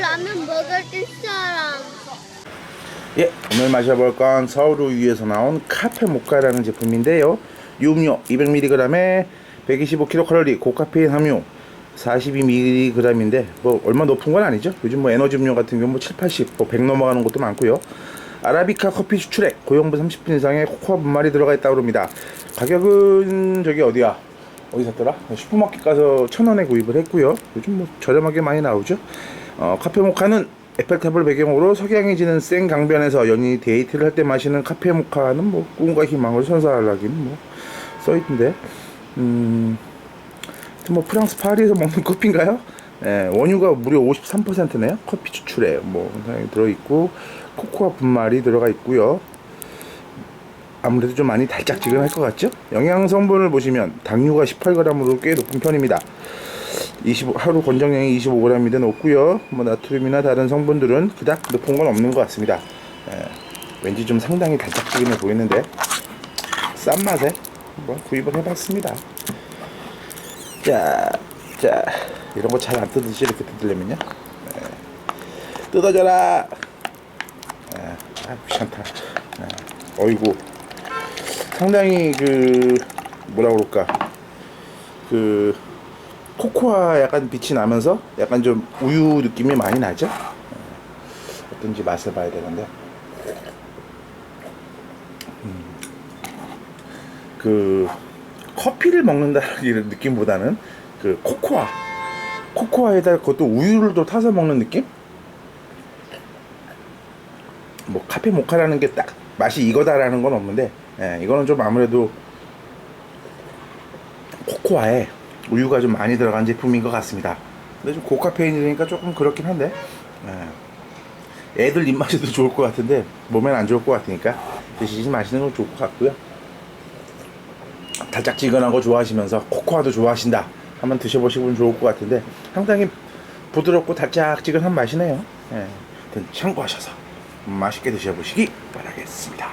라면 먹을 사람. 예, 오늘 마셔볼 건 서울 우유에서 나온 카페 모카라는 제품인데요. 유음료 200mg에 125kcal 고카페인 함유 42mg인데 뭐 얼마 높은 건 아니죠. 요즘 뭐 에너지 음료 같은 경우 뭐 7, 80, 뭐 100 넘어가는 것도 많고요. 아라비카 커피 추출액 고용분 30분 이상의 코코아 분말이 들어가 있다고 합니다. 가격은 저기 어디야? 어디 샀더라? 슈퍼마켓 가서 천 원에 구입을 했고요. 요즘 뭐 저렴하게 많이 나오죠. 어, 카페 모카는 에펠탑을 배경으로 석양해지는 생 강변에서 연인이 데이트를 할 때 마시는 카페 모카는 뭐 꿈과 희망을 선사하라기는 뭐 써있던데 음, 뭐 프랑스 파리에서 먹는 커피인가요? 예, 원유가 무려 53%네요. 커피 추출에 뭐 들어있고 코코아 분말이 들어가 있고요. 아무래도 좀 많이 달짝지근할 것 같죠? 영양 성분을 보시면 당류가 18g으로 꽤 높은 편입니다. 25, 하루 권장량이 25g이 높고요. 뭐 나트륨이나 다른 성분들은 그닥 높은 건 없는 것 같습니다. 예, 왠지 좀 상당히 달짝지근해 보이는데 싼 맛에 한번 구입을 해봤습니다. 자, 자 이런 거 잘 안 뜯으시 이렇게 뜯으려면요. 예, 뜯어져라. 예, 아 귀찮다. 예, 어이구 상당히 그 뭐라 그럴까 그 코코아 약간 빛이 나면서 약간 좀 우유 느낌이 많이 나죠? 어, 어떤지 맛을 봐야 되는데 음, 그 커피를 먹는다는 느낌보다는 그 코코아 코코아에다 그것도 우유를 또 타서 먹는 느낌? 뭐 카페 모카라는 게 딱 맛이 이거다라는 건 없는데 예, 이거는 좀 아무래도 코코아에 우유가 좀 많이 들어간 제품인 것 같습니다. 근데 좀 고카페인이니까 조금 그렇긴 한데 예. 애들 입맛에도 좋을 것 같은데 몸엔 안 좋을 것 같으니까 드시지 마시는 건 좋을 것 같고요. 달짝지근한 거 좋아하시면서 코코아도 좋아하신다 한번 드셔보시면 좋을 것 같은데 상당히 부드럽고 달짝지근한 맛이네요. 예. 참고하셔서 맛있게 드셔보시기 바라겠습니다.